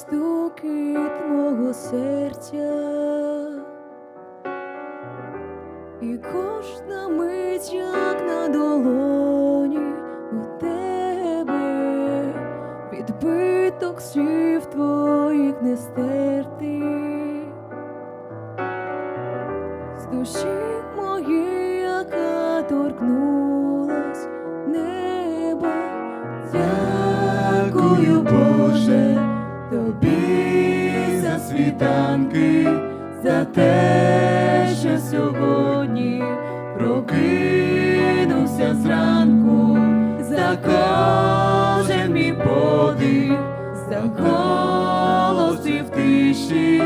стукіт мого серця, і кожна мить, як на долоні у тебе, відбиток слів твоїх не стерти, з душі моєї, яка торкнулась світанки, за те, що сьогодні прокинувся зранку, за кожен мій подих, за голос і в тиші,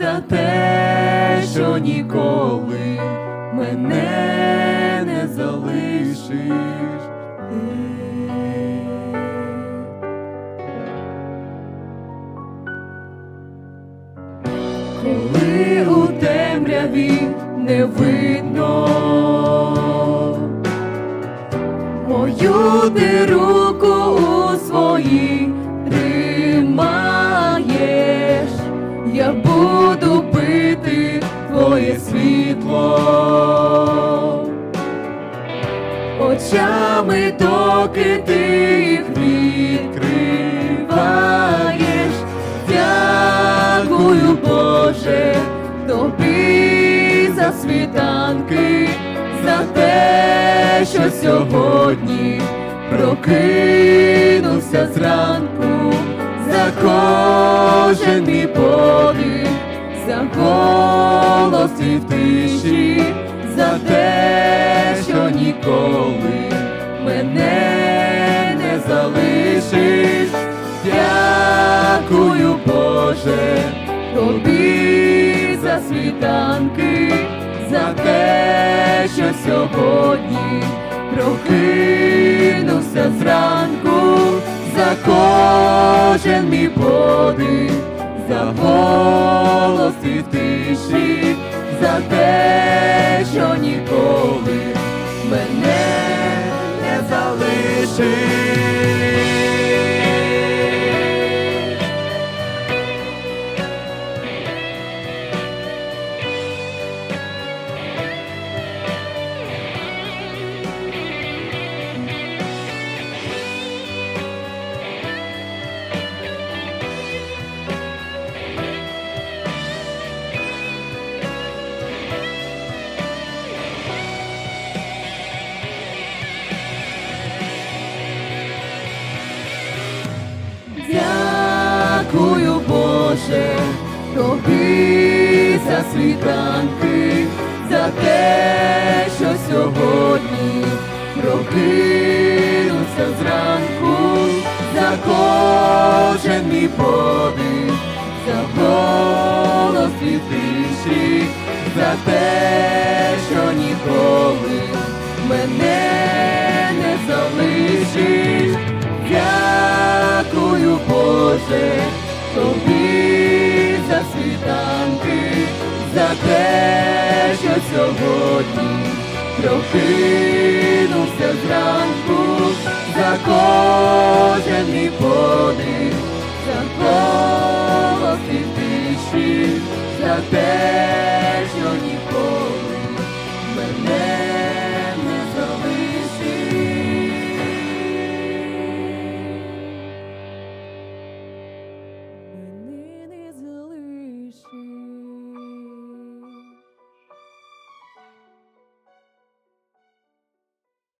за те, що ніколи мене не залишиш. Коли у темряві не видно мою ти руку у своїй тримаєш, я буду за світанки, за те, що сьогодні прокинувся зранку, за кожен мій подих, за голос і в тиші, за те, що ніколи мене не залишиш. Дякую, Боже, тобі світанки, за те, що сьогодні прокинувся зранку, за кожен мій подих, за голос і тиші, за те, що ніколи мене не залишиш. Дякую, Боже, тобі за світанки, за те, що сьогодні прокинувся зранку, за кожен мій подих, за голос і тиші, за те, що ніколи мене не залишиш. сьогодні, прокинувся зранку за кожен мій подих, за голос і тиші, за те.